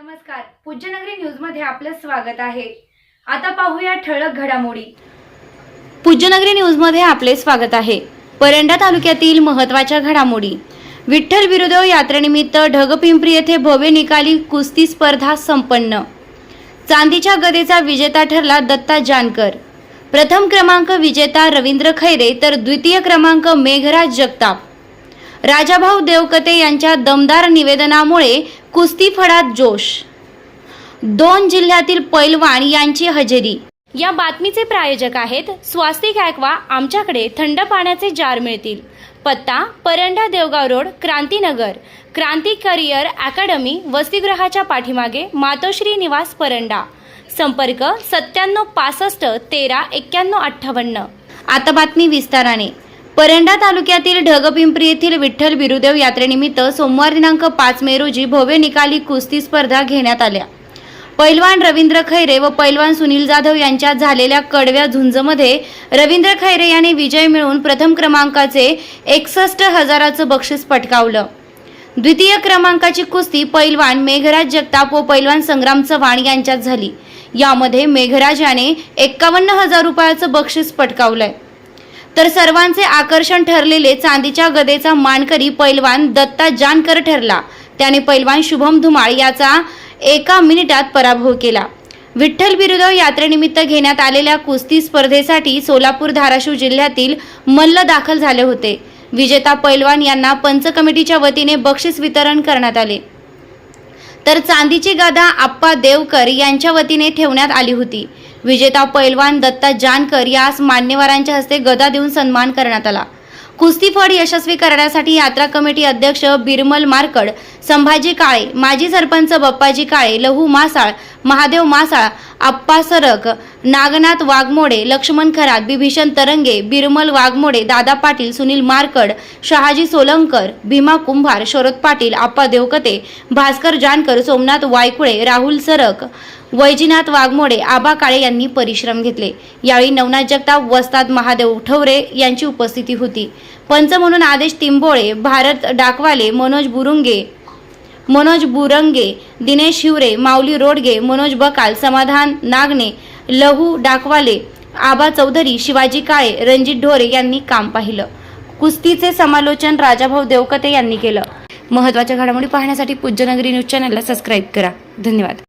नमस्कार. पूज्यनगरी न्यूजमध्ये आपलं स्वागत आहे. आता पाहूया ठळक घडामोडी. पूज्यनगरी न्यूजमध्ये आपले स्वागत आहे. परंडा तालुक्यातील महत्त्वाच्या घडामोडी. विठ्ठल बिरुदेव यात्रेनिमित्त ढगपिंपरी येथे भव्य निकाली कुस्ती स्पर्धा संपन्न. चांदीच्या गदेचा विजेता ठरला दत्ता जानकर. प्रथम क्रमांक विजेता रवींद्र खैरे तर द्वितीय क्रमांक मेघराज जगताप. राजाभाऊ देवकते यांच्या दमदार निवेदनामुळे कुस्ती फडात जोश. दोन जिल्ह्यातील पैलवान यांची हजेरी. या बातमीचे प्रायोजक आहेत स्वास्तिक ॲक्वा आमच्याकडे थंड पाण्याचे जार मिळतील. पत्ता Paranda Devgaon road Krantinagar. Kranti career academy वसतिगृहाच्या पाठीमागे मातोश्री निवास परंडा. संपर्क सत्त्याण्णव पासष्ट तेरा एक्क्याण्णव अठ्ठावन्न. आता बातमी विस्ताराने. परंडा तालुक्यातील ढगपिंपरी येथील विठ्ठल बिरुदेव यात्रेनिमित्त सोमवार दिनांक पाच मे रोजी भव्य निकाली कुस्ती स्पर्धा घेण्यात आल्या. पैलवान रवींद्र खैरे व पैलवान सुनील जाधव यांच्यात झालेल्या कडव्या झुंजमध्ये रवींद्र खैरे याने विजय मिळवून प्रथम क्रमांकाचे एकसष्ट हजाराचं बक्षीस पटकावलं. द्वितीय क्रमांकाची कुस्ती पैलवान मेघराज जगताप व पैलवान संग्राम चव्हाण यांच्यात झाली. यामध्ये मेघराज याने एक्कावन्न हजार रुपयाचं बक्षीस पटकावलंय. तर सर्वांचे आकर्षण ठरलेले चांदीच्या गदेचा मानकरी पैलवान दत्ता जानकर ठरला. त्याने पैलवान शुभम धुमाळ याचा एका मिनिटात पराभव केला. विठ्ठल बिरुदव यात्रेनिमित्त घेण्यात आलेल्या कुस्ती स्पर्धेसाठी सोलापूर धाराशिव जिल्ह्यातील मल्ल दाखल झाले होते. विजेता पैलवान यांना पंच कमिटीच्या वतीने बक्षीस वितरण करण्यात आले. तर चांदीची गादा आप्पा देवकर यांच्या वतीने ठेवण्यात आली होती. विजेता पैलवान दत्ता जानकर यास मान्यवरांच्या हस्ते गदा देऊन सन्मान करण्यात आला. कुस्ती फड यशस्वी करण्यासाठी यात्रा कमिटी अध्यक्ष बिरमल मारकड संभाजी काळे माजी सरपंच बप्पाजी काळे लहू मासाळ महादेव मासाळ आप्पा सरक नागनाथ वाघमोडे लक्ष्मण खरात बिभीषण तरंगे बिरमल वाघमोडे दादा पाटील सुनील मारकड शहाजी सोलंकर भीमा कुंभार शरद पाटील आप्पा देवकते भास्कर जानकर सोमनाथ वायकुळे राहुल सरक वैजीनाथ वाघमोडे आबा काळे यांनी परिश्रम घेतले. यावेळी नवनाथ जगताप वस्ताद महादेव ठवरे यांची उपस्थिती होती. पंच म्हणून आदेश तिंबोळे भारत डाकवाले मनोज बुरुंगे मनोज बुरंगे दिनेश हिवरे माऊली रोडगे मनोज बकाल समाधान नागणे लहू डाकवाले आबा चौधरी शिवाजी काळे रणजित ढोरे यांनी काम पाहिलं. कुस्तीचे समालोचन राजाभाऊ देवकते यांनी केलं. महत्त्वाच्या घडामोडी पाहण्यासाठी पूज्यनगरी न्यूज चॅनलला सबस्क्राईब करा. धन्यवाद.